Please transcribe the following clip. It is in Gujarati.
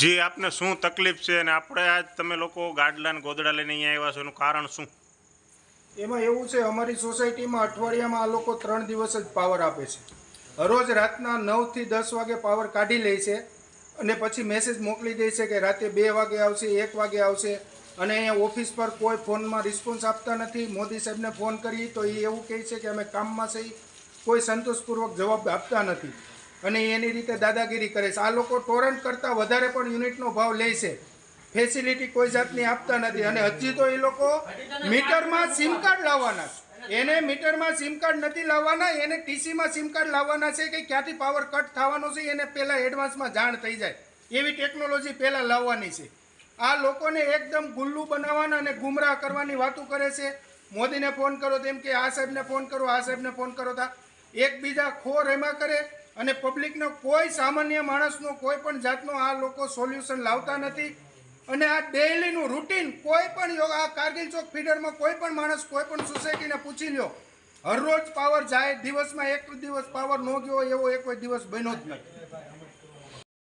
જી આપને શું તકલીફ છે અને આપણે આજ તમે લોકો ગાડલા ગોદડા લઈને અહીંયા આવ્યા છો, એનું કારણ શું? એમાં એવું છે, અમારી સોસાયટીમાં અઠવાડિયામાં આ લોકો ત્રણ દિવસ જ પાવર આપે છે. રોજ રાતના નવથી દસ વાગે પાવર કાઢી લે છે અને પછી મેસેજ મોકલી દે છે કે રાતે બે વાગે આવશે, એક વાગે આવશે અને અહીંયા ઓફિસ પર કોઈ ફોનમાં રિસ્પોન્સ આપતા નથી. મોદી સાહેબને ફોન કરી તો એ એવું કહે છે કે અમે કામમાં છીએ. કોઈ સંતોષપૂર્વક જવાબ આપતા નથી. અને એની રીતે દાદાગીરી કરે છે. આ લોકો ટોરન્ટ કરતાં વધારે પણ યુનિટનો ભાવ લે છે. ફેસિલિટી કોઈ જાતની આપતા નથી. અને હજી તો એ લોકો મીટરમાં સિમ કાર્ડ લાવવાના છે. એને મીટરમાં સિમ કાર્ડ નથી લાવવાના, એને ટીસીમાં સિમ કાર્ડ લાવવાના છે કે ક્યાંથી પાવર કટ થવાનો છે, એને પહેલાં એડવાન્સમાં જાણ થઈ જાય. એવી ટેકનોલોજી પહેલાં લાવવાની છે. આ લોકોને એકદમ ગુલ્લુ બનાવવાના અને ગુમરાહ કરવાની વાતો કરે છે. મોદીને ફોન કરો તેમ કે આ સાહેબને ફોન કરો, આ સાહેબને ફોન કરો તા. એકબીજા ખોર એમાં કરે. અને પબ્લિકનો કોઈ સામાન્ય માણસનો, કોઈ પણ જાતનો આ લોકો સોલ્યુશન લાવતા નથી. અને આ ડેઇલીનું રૂટીન કોઈ પણ આ કારગિલ ચોક ફીડરમાં કોઈ પણ માણસ, કોઈ પણ સોસાયટીને પૂછી લ્યો. હરરોજ પાવર જાય, દિવસમાં એક દિવસ પાવર ન ગયો એવો એક દિવસ બન્યો જ નથી.